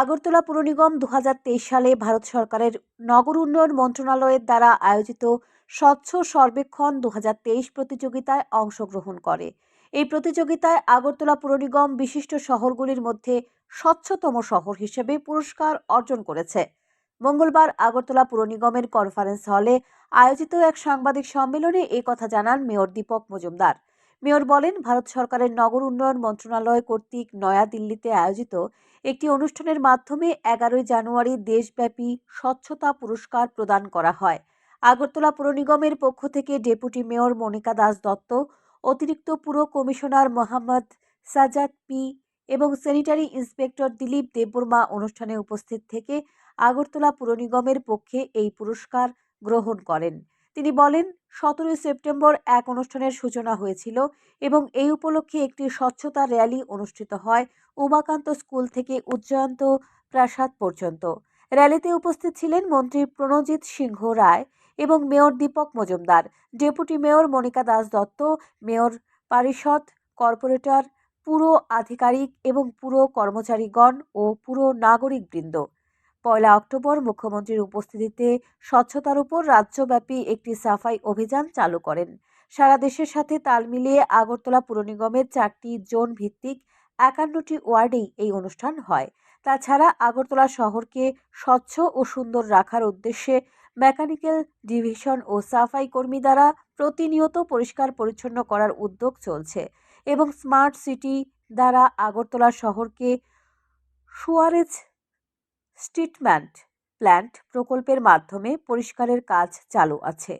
আগরতলা পুর নিগম দু সালে ভারত সরকারের নগর উন্নয়ন মন্ত্রণালয়ের দ্বারা আয়োজিত স্বচ্ছ সর্বেক্ষণ দু হাজার তেইশ প্রতিযোগিতায় অংশগ্রহণ করে। এই প্রতিযোগিতায় আগরতলা পুর নিগম বিশিষ্ট শহরগুলির মধ্যে স্বচ্ছতম শহর হিসেবে পুরস্কার অর্জন করেছে। মঙ্গলবার আগরতলা পুর নিগমের কনফারেন্স হলে আয়োজিত এক সাংবাদিক সম্মেলনে কথা জানান মেয়র দীপক মজুমদার। মেয়র বলেন, ভারত সরকারের নগর উন্নয়ন মন্ত্রণালয় কর্তৃক নয়াদিল্লিতে আয়োজিত একটি অনুষ্ঠানের মাধ্যমে এগারোই জানুয়ারি দেশব্যাপী স্বচ্ছতা পুরস্কার প্রদান করা হয়। আগরতলা পুর নিগমের পক্ষ থেকে ডেপুটি মেয়র মনিকা দাস দত্ত, অতিরিক্ত পুর কমিশনার মোহাম্মদ সাজাদ পি এবং স্যানিটারি ইন্সপেক্টর দিলীপ দেববর্মা অনুষ্ঠানে উপস্থিত থেকে আগরতলা পুর নিগমের পক্ষে এই পুরস্কার গ্রহণ করেন। তিনি বলেন, সতেরোই সেপ্টেম্বর এক অনুষ্ঠানের সূচনা হয়েছিল এবং এই উপলক্ষে একটি স্বচ্ছতা র্যালি অনুষ্ঠিত হয় উমাকান্ত স্কুল থেকে উজ্জয়ন্ত প্রাসাদ পর্যন্ত। র্যালিতে উপস্থিত ছিলেন মন্ত্রী প্রণজিৎ সিংহ রায় এবং mayor Dipak Majumdar, deputy mayor Monika Das Dutta, mayor পারিষদ, corporator, পুরো আধিকারিক এবং পুরো কর্মচারীগণ ও পুরো নাগরিকবৃন্দ। পয়লা অক্টোবর মুখ্যমন্ত্রীর উপস্থিতিতে স্বচ্ছতার উপর রাজ্যব্যাপী একটি সাফাই অভিযান চালু করেন। সারা দেশের সাথে তাল মিলিয়ে আগরতলা পুর নিগমের চারটি জোন ভিত্তিক একান্নটি ওয়ার্ডেই এই অনুষ্ঠান হয়। তাছাড়া আগরতলা শহরকে স্বচ্ছ ও সুন্দর রাখার উদ্দেশ্যে মেকানিক্যাল ডিভিশন ও সাফাই কর্মী দ্বারা প্রতিনিয়ত পরিষ্কার পরিচ্ছন্ন করার উদ্যোগ চলছে এবং স্মার্ট সিটি দ্বারা আগরতলা শহরকে সুয়ারেজ স্ট্রিটমেন্ট প্ল্যান্ট প্রকল্পের মাধ্যমে পরিষ্কারের কাজ চালু আছে।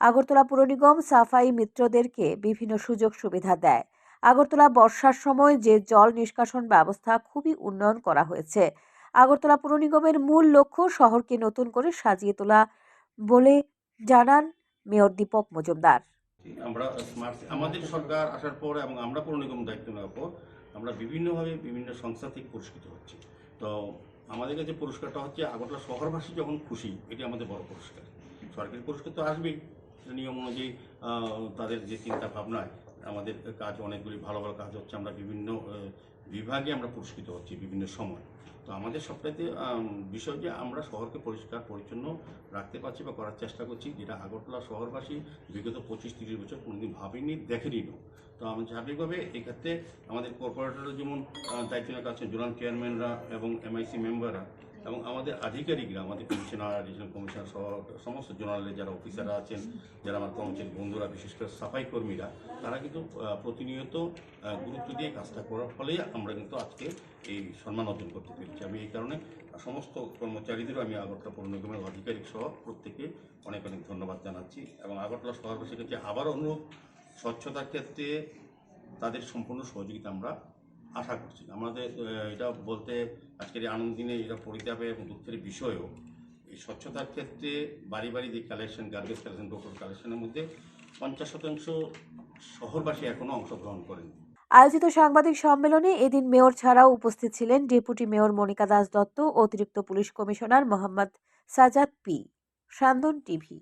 আগরতলা পুর নিগম সাফাই মিত্রদেরকে বিভিন্ন সুযোগ সুবিধা দেয়। আগরতলা বর্ষার সময় যে জল নিষ্কাশন ব্যবস্থা খুবই উন্নয়ন করা হয়েছে। আগরতলা পুর নিগমের মূল লক্ষ্য শহরকে নতুন করে সাজিয়ে তোলা বলে জানান মেয়র দীপক মজুমদার। আমরা স্মার্ট আমাদের সরকার আসার পর এবং আমরা পৌর নিগম দায়িত্ব নেওয়ার পর আমরা বিভিন্নভাবে বিভিন্ন সংস্থা থেকে পুরস্কৃত হচ্ছি। তো আমাদের কাছে পুরস্কারটা হচ্ছে আগরতলা শহরবাসী যখন খুশি, এটি আমাদের বড় পুরস্কার। সরকারি পুরস্কার তো আসবেই। নিয়ম অনুযায়ী তাদের যে চিন্তা ভাবনায় আমাদের কাজ অনেকগুলি ভালো ভালো কাজ হচ্ছে, আমরা বিভিন্ন বিভাগে আমরা পুরস্কৃত হচ্ছি বিভিন্ন সময়। তো আমাদের সবটাইতে বিষয় যে আমরা শহরকে পরিষ্কার, পরিচ্ছন্ন রাখতে পারছি বা করার চেষ্টা করছি, যেটা আগরতলা শহরবাসী বিগত পঁচিশ, তিরিশ বছর কোনোদিন ভাবেনি, দেখেনি তো। আমি স্বাভাবিকভাবে এক্ষেত্রে আমাদের কর্পোরেটররা যেমন দায়িত্ব নেওয়া কাছে জোনাল চেয়ারম্যানরা এবং এমআইসি মেম্বাররা এবং আমাদের আধিকারিকরা আমাদের কমিশনার রিজনাল কমিশনার সহ সমস্ত জোনালের যারা অফিসাররা আছেন যারা আমার কর্মচারী বন্ধুরা বিশেষ করে সাফাই কর্মীরা তারা কিন্তু প্রতিনিয়ত গুরুত্ব দিয়ে কাজটা করার ফলেই আমরা কিন্তু আজকে এই সম্মান অর্জন করতে পেরেছি। আমি এই কারণে সমস্ত কর্মচারীদেরও আমি আগরতলা পৌর নিগমের আধিকারিক সহ প্রত্যেকে অনেক অনেক ধন্যবাদ জানাচ্ছি এবং আগরতলা শহরবাসীর কাছে আবার অনুরোধ স্বচ্ছতার ক্ষেত্রে তাদের সম্পূর্ণ সহযোগিতা আমরা আশা করছি। আমাদের এটা বলতে আজকের এই আনন্দ দিনে এটা পরিতাপে এবং দুঃখের বিষয়ও। এই স্বচ্ছতার ক্ষেত্রে বাড়ি বাড়ি যে কালেকশন গার্বেজ কালেকশন টোটাল কালেকশনের মধ্যে পঞ্চাশ শতাংশ শহরবাসী এখনও অংশগ্রহণ করেন। আয়োজিত সাংবাদিক সম্মেলনে এদিন মেয়র ছাড়াও উপস্থিত ছিলেন ডেপুটি মেয়র মনিকা দাস দত্ত, অতিরিক্ত police commissioner Mohammad Sajad P, Sandhan TV.